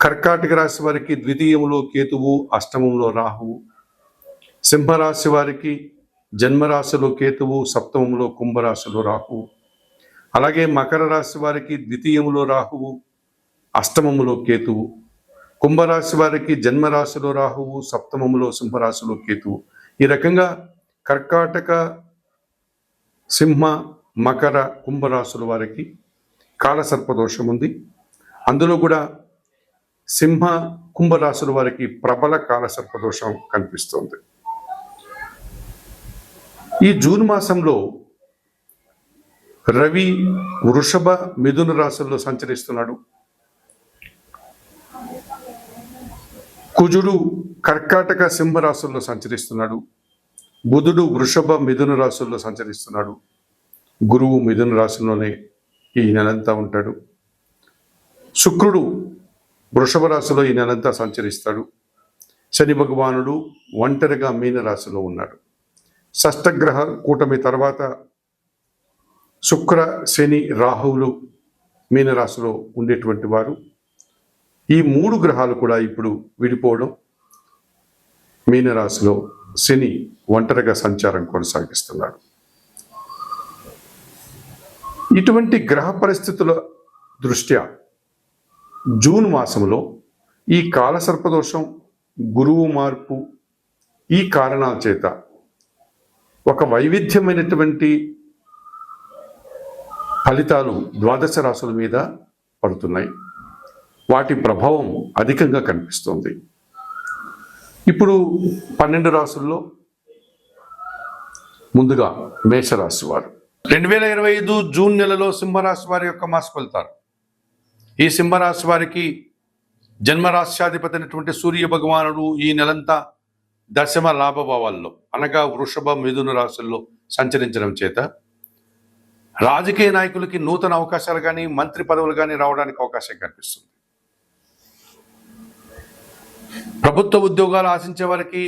కర్కాటక రాశి వారికి ద్వితీయంలో కేతువు అష్టమంలో రాహువు. సింహరాశి వారికి జన్మరాశిలో కేతువు సప్తమంలో కుంభరాశిలో రాహువు. అలాగే మకర రాశి వారికి ద్వితీయములో రాహువు అష్టమములో కేతువు. కుంభరాశి వారికి జన్మరాశిలో రాహువు సప్తమములో సింహరాశిలో కేతువు. ఈ రకంగా కర్కాటక సింహ మకర కుంభరాశుల వారికి కాలసర్పదోషం ఉంది అందులో కూడా సింహ కుంభరాశుల వారికి ప్రబల కాలసర్పదోషం కనిపిస్తుంది. ఈ జూన్ మాసంలో రవి వృషభ మిథున రాశుల్లో సంచరిస్తున్నాడు. కుజుడు కర్కాటక సింహ రాశుల్లో సంచరిస్తున్నాడు. బుధుడు వృషభ మిథున రాశుల్లో సంచరిస్తున్నాడు. గురువు మిథున రాశుల్లోనే ఈ నెలంతా ఉంటాడు. శుక్రుడు వృషభ రాశిలో ఈ నెలంతా సంచరిస్తాడు. శని భగవానుడు ఒంటరిగా మీనరాశిలో ఉన్నాడు. షష్టగ్రహ కూటమి తర్వాత శుక్ర శని రాహువులు మీనరాశిలో ఉండేటువంటి వారు. ఈ మూడు గ్రహాలు కూడా ఇప్పుడు విడిపోవడం మీనరాశిలో శని ఒంటరిగా సంచారం కొనసాగిస్తున్నాడు. ఇటువంటి గ్రహ పరిస్థితుల దృష్ట్యా జూన్ మాసంలో ఈ కాలసర్పదోషం గురువు మార్పు ఈ కారణాల చేత ఒక వైవిధ్యమైనటువంటి ఫలితాలు ద్వాదశ రాశుల మీద పడుతున్నాయి. వాటి ప్రభావం అధికంగా కనిపిస్తుంది. ఇప్పుడు పన్నెండు రాసుల్లో ముందుగా మేషరాశి వారు. రెండు వేల ఇరవై ఐదు జూన్ నెలలో సింహరాశి వారి యొక్క మాస ఫలితాలు. ఈ సింహరాశి వారికి జన్మరాశ్యాధిపతి అయినటువంటి సూర్య భగవానుడు ఈ నెలంతా దశమ లాభభావాల్లో అనగా వృషభ మిథున రాశుల్లో సంచరించడం చేత రాజకీయ నాయకులకి నూతన అవకాశాలు కానీ మంత్రి పదవులు కానీ రావడానికి అవకాశం కనిపిస్తుంది. ప్రభుత్వ ఉద్యోగాలు ఆశించే వారికి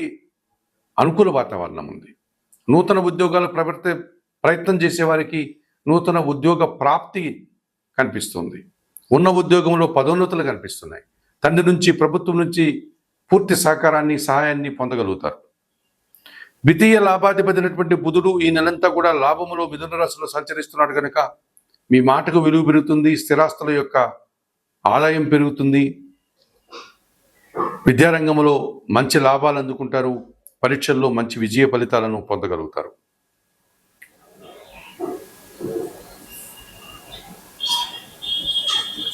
అనుకూల వాతావరణం ఉంది. నూతన ఉద్యోగాలు ప్రవర్తి ప్రయత్నం చేసే వారికి నూతన ఉద్యోగ ప్రాప్తి కనిపిస్తుంది. ఉన్న ఉద్యోగంలో పదోన్నతులు కనిపిస్తున్నాయి. తండ్రి నుంచి ప్రభుత్వం నుంచి పూర్తి సహకారాన్ని సహాయాన్ని పొందగలుగుతారు. ద్వితీయ లాభాధిపతినటువంటి బుధుడు ఈ నెలంతా కూడా లాభములో మిథున రాశిలో సంచరిస్తున్నాడు కనుక మీ మాటకు విలువ పెరుగుతుంది స్థిరాస్తుల యొక్క ఆదాయం పెరుగుతుంది. విద్యారంగంలో మంచి లాభాలు అందుకుంటారు. పరీక్షల్లో మంచి విజయ ఫలితాలను పొందగలుగుతారు.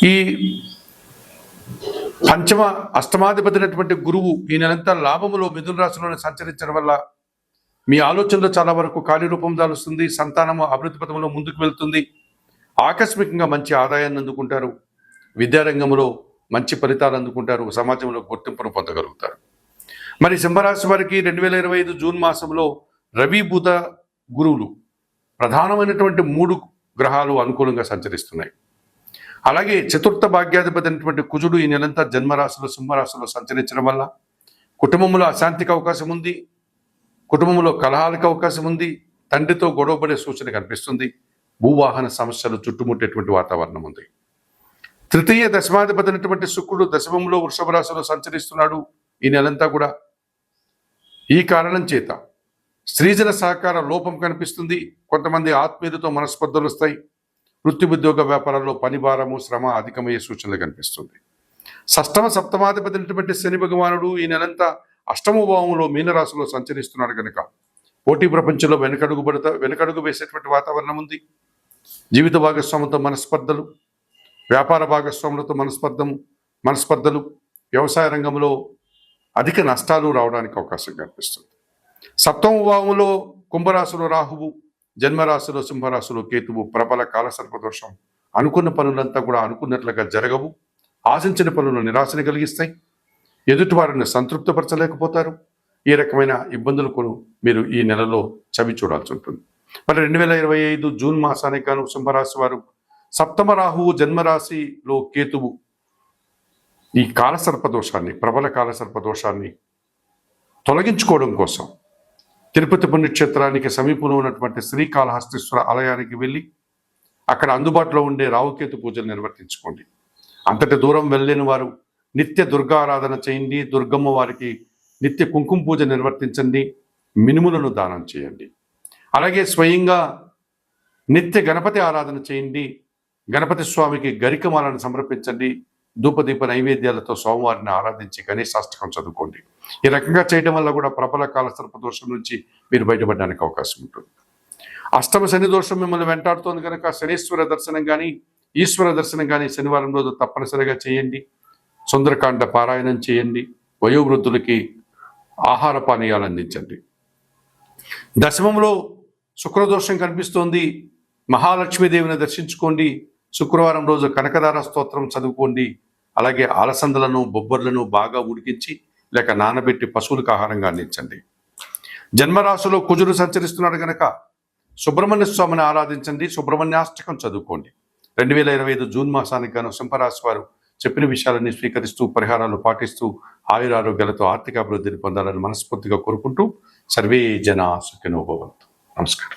ఈ పంచమ అష్టమాధిపతినటువంటి గురువు ఈ నెలంతా లాభములో మిథున రాశిలోనే సంచరించడం వల్ల మీ ఆలోచనలో చాలా వరకు కార్యరూపం దాలుస్తుంది సంతానము అభివృద్ధి పథంలో ముందుకు వెళ్తుంది. ఆకస్మికంగా మంచి ఆదాయాన్ని అందుకుంటారు. విద్యారంగంలో మంచి ఫలితాలు అందుకుంటారు. సమాజంలో గుర్తింపును పొందగలుగుతారు. మరి సింహరాశి వారికి రెండు వేల ఇరవై ఐదు జూన్ మాసంలో రవి గురువులు ప్రధానమైనటువంటి మూడు గ్రహాలు అనుకూలంగా సంచరిస్తున్నాయి. అలాగే చతుర్థ భాగ్యాధిపతి అయినటువంటి కుజుడు ఈ నెలంతా జన్మరాశిలో సింహరాశిలో సంచరించడం వల్ల కుటుంబంలో అశాంతికి అవకాశం ఉంది. కుటుంబంలో కలహాలకు అవకాశం ఉంది. తండ్రితో గొడవపడే సూచన కనిపిస్తుంది. భూవాహన సమస్యలు చుట్టుముట్టేటువంటి వాతావరణం ఉంది. తృతీయ దశమాధిపతి అయినటువంటి శుక్రుడు దశమంలో వృషభ రాశిలో సంచరిస్తున్నాడు ఈ నెలంతా కూడా. ఈ కారణం చేత స్త్రీజన సహకార లోపం కనిపిస్తుంది. కొంతమంది ఆత్మీయులతో మనస్పర్ధలు వస్తాయి. వృత్తి ఉద్యోగ వ్యాపారాల్లో పని భారము శ్రమ అధికమయ్యే సూచనలు కనిపిస్తుంది. షష్టమ సప్తమాధిపతి శని భగవానుడు ఈ నెలంతా అష్టమ భావంలో మీనరాశిలో సంచరిస్తున్నాడు కనుక పోటీ ప్రపంచంలో వెనకడుగు పడతా వెనకడుగు వేసేటువంటి వాతావరణం ఉంది. జీవిత భాగస్వాములతో మనస్పర్ధలు వ్యాపార భాగస్వాములతో మనస్పర్ధము మనస్పర్ధలు వ్యవసాయ రంగంలో అధిక నష్టాలు రావడానికి అవకాశం కనిపిస్తుంది. సప్తమ భావంలో కుంభరాశిలో రాహువు జన్మరాశిలో సింహరాశిలో కేతువు ప్రబల కాలసర్పదోషం అనుకున్న పనులంతా కూడా అనుకున్నట్లుగా జరగవు. ఆశించిన పనులు నిరాశని కలిగిస్తాయి. ఎదుటి వారిని సంతృప్తిపరచలేకపోతారు. ఈ రకమైన ఇబ్బందులకు మీరు ఈ నెలలో చవి చూడాల్సి ఉంటుంది. మరి రెండు వేల ఇరవై ఐదు జూన్ మాసానికి గాను సింహరాశి వారు సప్తమ రాహువు జన్మరాశిలో కేతువు ఈ కాలసర్పదోషాన్ని ప్రబల కాలసర్పదోషాన్ని తొలగించుకోవడం కోసం తిరుపతి పుణ్యక్షేత్రానికి సమీపంలో ఉన్నటువంటి శ్రీకాళహస్తీశ్వర ఆలయానికి వెళ్ళి అక్కడ అందుబాటులో ఉండే రావుకేతు పూజలు నిర్వర్తించుకోండి. అంతటి దూరం వెళ్ళలేని వారు నిత్య దుర్గారాధన చేయండి దుర్గమ్మ వారికి నిత్య కుంకుమ పూజ నిర్వర్తించండి మినుములను దానం చేయండి. అలాగే స్వయంగా నిత్య గణపతి ఆరాధన చేయండి గణపతి స్వామికి గరికమాలను సమర్పించండి ధూపదీప నైవేద్యాలతో సోమవారిని ఆరాధించి గణేశాష్టకం చదువుకోండి. ఈ రకంగా చేయడం వల్ల కూడా ప్రబల కాల సర్పదోషం నుంచి మీరు బయటపడడానికి అవకాశం ఉంటుంది. అష్టమ శని దోషం మిమ్మల్ని వెంటాడుతోంది కనుక శనీశ్వర దర్శనం కానీ ఈశ్వర దర్శనం కానీ శనివారం రోజు తప్పనిసరిగా చేయండి. సుందరకాండ పారాయణం చేయండి. వయోవృద్ధులకి ఆహార పానీయాలు అందించండి. దశమంలో శుక్రదోషం కనిపిస్తోంది. మహాలక్ష్మీదేవిని దర్శించుకోండి. శుక్రవారం రోజు కనకదార స్తోత్రం చదువుకోండి. అలాగే అలసందలను బొబ్బర్లను బాగా ఉడికించి లేక నానబెట్టి పశువులకు ఆహారంగా అందించండి. జన్మరాశిలో కుజుడు సంచరిస్తున్నాడు గనక సుబ్రహ్మణ్య స్వామిని ఆరాధించండి సుబ్రహ్మణ్యాష్టకం చదువుకోండి. రెండు వేల ఇరవై ఐదు జూన్ మాసానికి గాను సింహరాశి వారు చెప్పిన విషయాలన్నీ స్వీకరిస్తూ పరిహారాలు పాటిస్తూ ఆయురారోగ్యాలతో ఆర్థిక అభివృద్ధిని పొందాలని మనస్ఫూర్తిగా కోరుకుంటూ సర్వే జన సుఖినోభవంతు నమస్కారం.